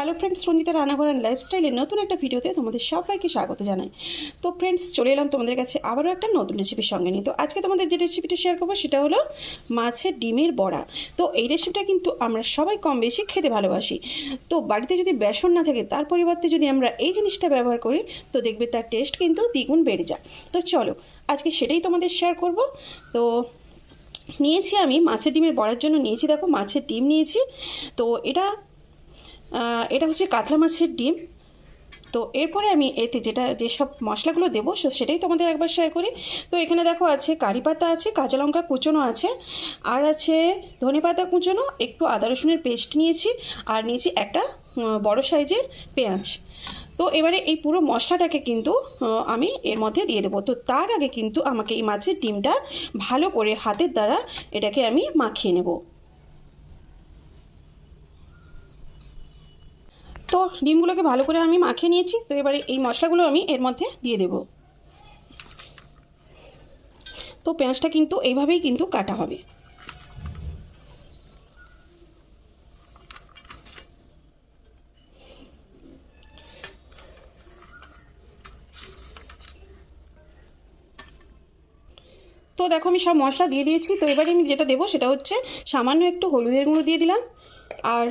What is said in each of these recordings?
Hello friends Ranjita রান্নাঘর and লাইফস্টাইলের নতুন একটা ভিডিওতে তোমাদের সবাইকে স্বাগত জানাই। তো ফ্রেন্ডস চলে এলাম তোমাদের কাছে আবারও একটা নতুন রেসিপির সঙ্গে নিয়ে। তো আজকে তোমাদের যে রেসিপিটা শেয়ার করব সেটা হলো মাছের ডিমের বড়া। তো এই রেসিপিটা কিন্তু আমরা সবাই কম বেশি খেতে ভালোবাসি। তো বাড়িতে যদি বেসন না থাকে, তার পরিবর্তে যদি আমরা এই জিনিসটা ব্যবহার করি, তো দেখবে তার টেস্ট কিন্তু দ্বিগুণ বেড়ে যায়। তো চলো, আজকে সেটাই তোমাদের শেয়ার করব। তো নিয়েছি আমি, মাছের ডিমের বড়ার জন্য নিয়েছি, দেখো মাছের ডিম নিয়েছি। তো এটা এটা হচ্ছে কাতলা মাছের ডিম। তো এরপরে আমি এতে যেটা যেসব মশলাগুলো দেবো সেটাই তোমাদের একবার শেয়ার করি। তো এখানে দেখো আছে কারি পাতা আছে, কাঁচা লঙ্কা কুচোনো আছে, আর আছে ধনে পাতা কুচোনো, একটু আদা রসুনের পেস্ট নিয়েছি, আর নিয়েছি একটা বড় সাইজের পেঁয়াজ। তো এবারে এই পুরো মশলাটাকে কিন্তু আমি এর মধ্যে দিয়ে দেবো। তো তার আগে কিন্তু আমাকে এই মাছের ডিমটা ভালো করে হাতের দ্বারা এটাকে আমি মাখিয়ে নেব। তো ডিমগুলোকে ভালো করে আমি মাখিয়ে নিয়েছি। তো এবারে এই মশলাগুলো আমি এর মধ্যে দিয়ে দেব। তো পেঁয়াজটা কিন্তু এইভাবেই কিন্তু কাটা হবে। তো দেখো আমি সব মশলা দিয়ে দিয়েছি। তো এবারে আমি যেটা দেবো সেটা হচ্ছে সামান্য একটু হলুদের গুঁড়ো দিয়ে দিলাম। আর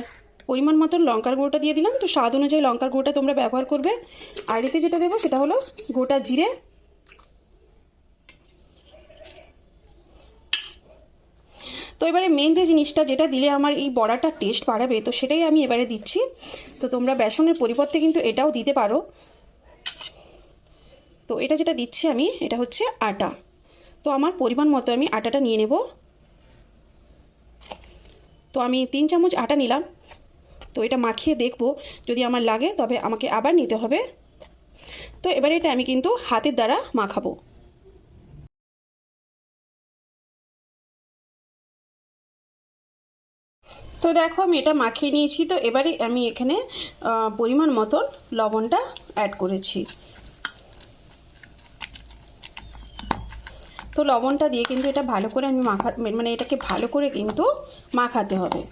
পরিমাণ মতো লঙ্কার গুঁড়োটা দিয়ে দিলাম। তো স্বাদ অনুযায়ী লঙ্কার গুঁড়োটা তোমরা ব্যবহার করবে। আর এতে যেটা দেবো সেটা হলো গোটা জিরে। তো এবারে মেন যে জিনিসটা, যেটা দিলে আমার এই বড়াটা টেস্ট বাড়াবে, তো সেটাই আমি এবারে দিচ্ছি। তো তোমরা বেসনের পরিবর্তে কিন্তু এটাও দিতে পারো। তো এটা যেটা দিচ্ছি আমি, এটা হচ্ছে আটা। তো আমার পরিমাণ মতো আমি আটাটা নিয়ে নেব। তো আমি তিন চামচ আটা নিলাম। তো এটা মাখিয়ে দেখব। যদি আমার লাগে, তবে আমাকে আবার নিতে হবে। তো এবার এটা আমি কিন্তু হাতের দ্বারা মাখাবো। তো দেখো, আমি এটা মাখিয়ে নিয়েছি। তো এবারে আমি এখানে পরিমাণ মতন লবণটা অ্যাড করেছি। তো লবণটা দিয়ে কিন্তু এটা ভালো করে আমি মাখা মানে এটাকে ভালো করে কিন্তু মাখাতে হবে।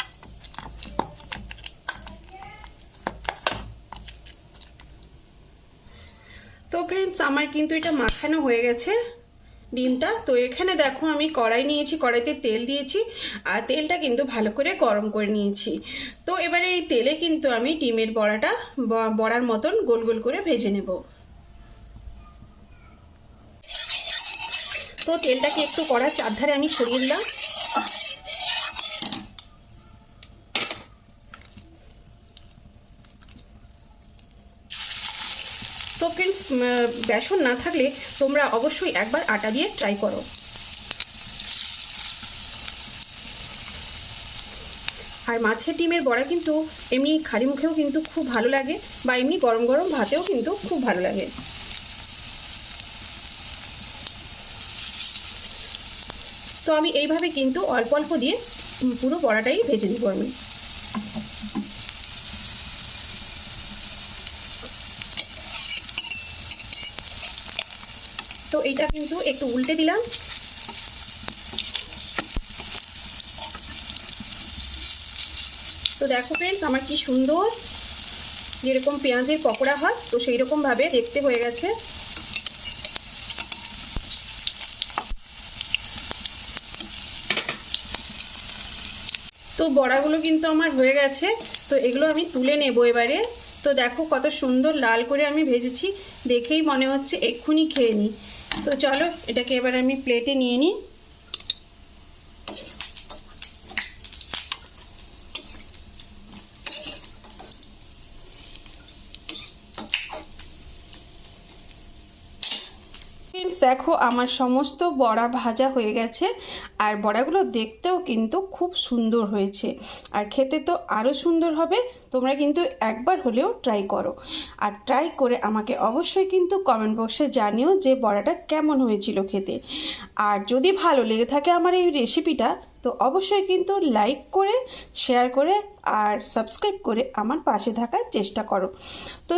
তো ফ্রেন্ডস আমার কিন্তু এটা মাখানো হয়ে গেছে। ডিমটা, তো এখানে দেখো আমি কড়াই নিয়েছি, কড়াইতে তেল দিয়েছি, আর তেলটা কিন্তু ভালো করে গরম করে নিয়েছি। তো এবারে এই তেলে কিন্তু আমি ডিমের বড়াটা বড়ার মতন গোল গোল করে ভেজে নেব। তো তেলটাকে একটু কড়ার চারধারে আমি সরিয়ে দিলাম। তো ফ্রেন্ডস বেসন না থাকলে তোমরা অবশ্যই একবার আটা দিয়ে ট্রাই করো। আর মাছের ডিমের বড়া কিন্তু এমনি খালি মুখেও কিন্তু খুব ভালো লাগে বা এমনি গরম গরম ভাতেও কিন্তু খুব ভালো লাগে। তো আমি এইভাবে কিন্তু অল্প অল্প দিয়ে পুরো বড়াটাই ভেজে নিব আমি। তো এইটা কিন্তু একটু উল্টে দিলাম। তো দেখো ফ্রেন্ডস আমার কি সুন্দর যেরকম পেঁয়াজের পকোড়া হয়, তো সেই রকমভাবে দেখতে হয়ে গেছে। তো বড়াগুলো কিন্তু আমার হয়ে গেছে, তো এগুলো আমি তুলে নেব এবারে। তো দেখো কত সুন্দর লাল করে আমি ভেজেছি, দেখেই মনে হচ্ছে এক্ষুনি খেয়ে নিই। তো চলো এটাকে এবার আমি প্লেটে নিয়ে নিই। ফ্রেন্ডস দেখো, আমার সমস্ত বড়া ভাজা হয়ে গেছে, আর বড়াগুলো দেখতেও কিন্তু খুব সুন্দর হয়েছে। আর খেতে তো আরও সুন্দর হবে, তোমরা কিন্তু একবার হলেও ট্রাই করো। আর ট্রাই করে আমাকে অবশ্যই কিন্তু কমেন্ট বক্সে জানিও যে বড়াটা কেমন হয়েছিল খেতে। আর যদি ভালো লেগে থাকে আমার এই রেসিপিটা তো অবশ্যই কিন্তু লাইক করে শেয়ার করে, আর সাবস্ক্রাইব করে আমার পাশে থাকার চেষ্টা করো। তো